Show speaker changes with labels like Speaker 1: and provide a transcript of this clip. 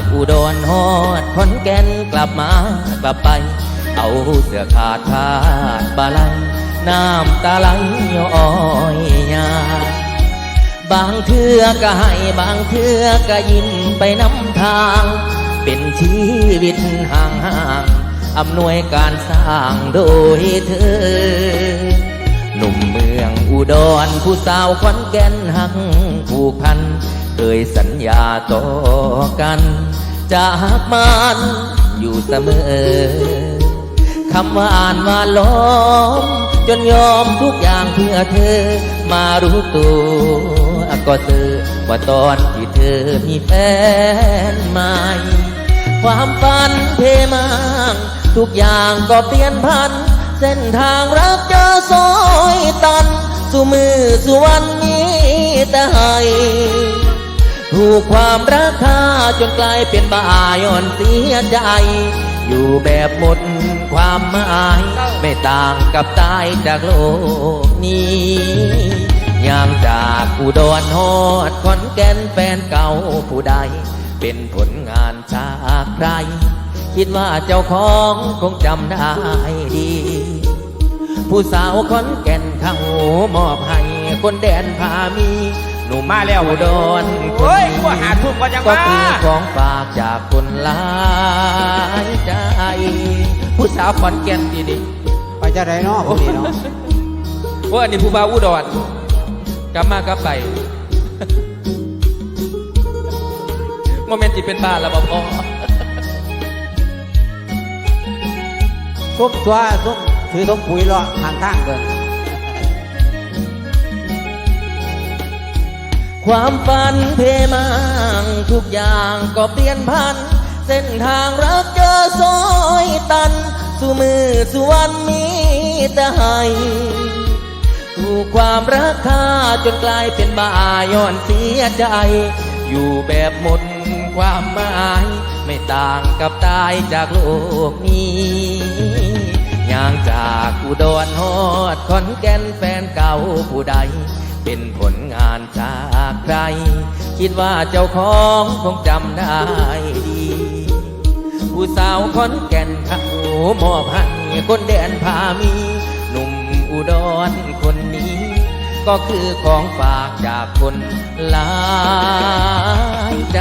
Speaker 1: จากอุดรฮอดขอนแก่นกลับมากลับไป เอาเสื้อขาดขาดบาลังน้ำตาไหลย้อยยาบางเทือก็ให้บางเทือก็ยิ้มไปนำทาง เป็นชีวิตห่างห่างอำนวยการสร้างโดยเธอ หนุ่มเมืองอุดรผู้สาวขอนแก่นหักผูกพัน เคยสัญญาต่อกันจะหักมันอยู่เสมอคำว่าอ่านว่าล้อม จนยอมทุกอย่างเพื่อเธอ มารู้ตัวก็เธอว่าตอนที่เธอมีแฟนใหม่ความฝันเทมังทุกอย่างก็เปลี่ยนพัน เส้นทางรักเจอซอยตันสู่มือสู่วันนี้แต่ให้ ถูกความรักค่าจนกลายเป็นบ้าย่อนเสียใจ อยู่แบบหมดความหมาย ไม่ต่างกับตายจากโลกนี้ย่างจากอุดรฮอดขอนแก่นแฟนเก่าผู้ใด เป็นผลงานจากใคร คิดว่าเจ้าของคงจำได้ดี ผู้สาวขอนแก่นเขามอบให้คนแดนพามี หนุ่ม
Speaker 2: มาแล้ว
Speaker 1: อุดรค
Speaker 2: โอ้ย
Speaker 1: น
Speaker 2: กูว่าหาทุ่มกว่ายัง
Speaker 1: ก็
Speaker 2: มา
Speaker 1: คือของฝากจากคนหลายใจผู้สาวขอนแก่นดีดี
Speaker 3: ไปจะได้เนาะพวกนี้เนาะ
Speaker 1: ว่าอันนี้ผู้บ่าวอุดรกลับมากลับไปโมเมนต์ที่เป็นบ้านแล้วบ่พอ
Speaker 3: ทุบตัวทุบถือทุบปุ๋ยเลาะทางทางเกิน
Speaker 1: ความฝันเพมังทุกอย่างก็เปลี่ยนพัน เส้นทางรักเจอซอยตัน สู่มือสู่วันมีแต่ให้ถูกความรักค่าจนกลายเป็นบ้าย้อนเสียใจ อยู่แบบหมดความหมาย ไม่ต่างกับตายจากโลกนี้ย่างจากอุดรฮอดขอนแก่นแฟนเก่าผู้ใด เป็นผลงานจากใคร คิดว่าเจ้าของคงจำได้ดี ผู้สาวขอนแก่นเขามอบให้คนแดนพามี หนุ่มอุดรคนนี้ ก็คือของฝากจากคนหลายใจ